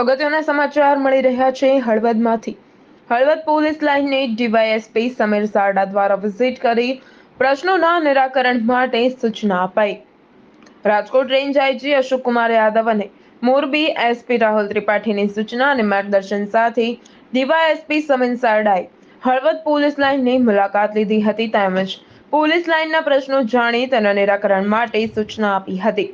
અગત્યના સમાચાર મળી રહ્યા છે હળવદમાંથી. હળવદ પોલીસ લાઇનને ડીવાયએસપી સમીર સારડા દ્વારા વિઝિટ કરી પ્રશ્નોના નિરાકરણ માટે સૂચના અપાઈ. રાજકોટ રેન્જ આઈજી અશોક કુમાર યાદવ અને મોરબી એસપી રાહુલ ત્રિપાઠીની સૂચના અને માર્ગદર્શન સાથે ડીવાયએસપી સમીર સારડાએ હળવદ પોલીસ લાઇનની મુલાકાત લીધી હતી તેમજ પોલીસ લાઇનના પ્રશ્નો જાણી તેના નિરાકરણ માટે સૂચના આપી હતી.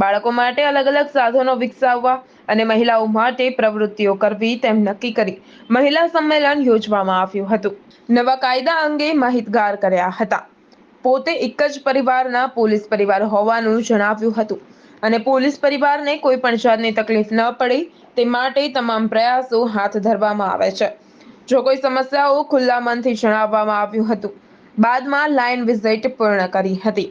બાળકો માટે અલગ અલગ સાધનો વિકસાવવા અને મહિલાઓ માટે પ્રવૃત્તિઓ કરવી તેમ નક્કી કરી મહિલા સંમેલન યોજવામાં આવ્યું હતું. નવા કાયદા અંગે માહિતગાર કર્યા હતા. પોતે એક જ પરિવારના પોલીસ પરિવાર હોવાનું જણાવ્યું હતું અને પોલીસ પરિવારને કોઈ પણ જાતની તકલીફ ન પડે તે માટે તમામ પ્રયાસો હાથ ધરવામાં આવે છે. જો કોઈ સમસ્યાઓ ખુલ્લા મનથી જણાવવામાં આવ્યું હતું, બાદમાં લાઇન વિઝિટ પૂર્ણ કરી હતી.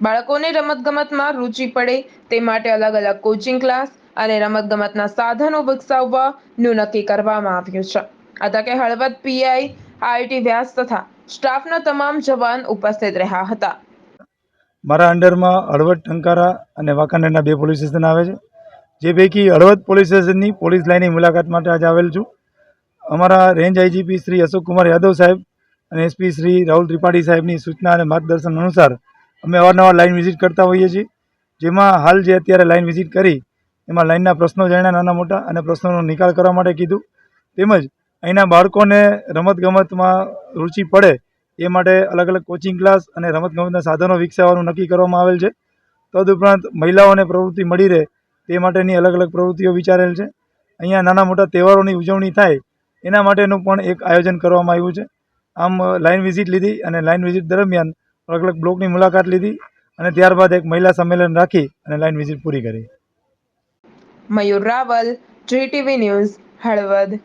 બાળકોને રમતગમતમાં રુચિ પડે તે માટે અલગ અલગ કોચિંગ ક્લાસ અને રમતગમતના સાધનો વિકસાવવાનું નક્કી કરવામાં આવ્યું છે. આ તકે હળવદ પીઆઈ, આઈટી વ્યાસ તથા સ્ટાફના તમામ જવાન ઉપસ્થિત રહ્યા હતા. મારા અંડરમાં હળવદ ટંકારા અને વાંકાનેરના બે પોલીસ સ્ટેશન આવે છે. જે પૈકી હળવદ પોલીસ સ્ટેશનની પોલીસ લાઇનની મુલાકાત માટે આજે આવેલ છું. અમારા રેન્જ આઈજીપી શ્રી અશોક કુમાર યાદવ સાહેબ અને એસપી શ્રી રાહુલ ત્રિપાઠી સાહેબની સૂચના અને માર્ગદર્શન અનુસાર અમે અવારનવાર લાઇન વિઝિટ કરતા હોઈએ છીએ. જેમાં હાલ જે અત્યારે લાઇન વિઝિટ કરી એમાં લાઇનના પ્રશ્નો જાણ્યા નાના મોટા અને પ્રશ્નોનો નિકાલ કરવા માટે કીધું. તેમજ અહીંના બાળકોને રમતગમતમાં રુચિ પડે એ માટે અલગ અલગ કોચિંગ ક્લાસ અને રમતગમતના સાધનો વિકસાવવાનું નક્કી કરવામાં આવેલ છે. તદુપરાંત મહિલાઓને પ્રવૃત્તિ મળી રહે તે માટેની અલગ અલગ પ્રવૃત્તિઓ વિચારેલ છે. અહીંયા નાના મોટા તહેવારોની ઉજવણી થાય એના માટેનું પણ એક આયોજન કરવામાં આવ્યું છે. આમ લાઇન વિઝિટ લીધી અને લાઇન વિઝિટ દરમિયાન અલગ અલગ બ્લોકની મુલાકાત લીધી અને ત્યારબાદ એક મહિલા સંમેલન રાખી અને લાઇન વિઝિટ પૂરી કરી. Mayur Raval GTV news Halvad.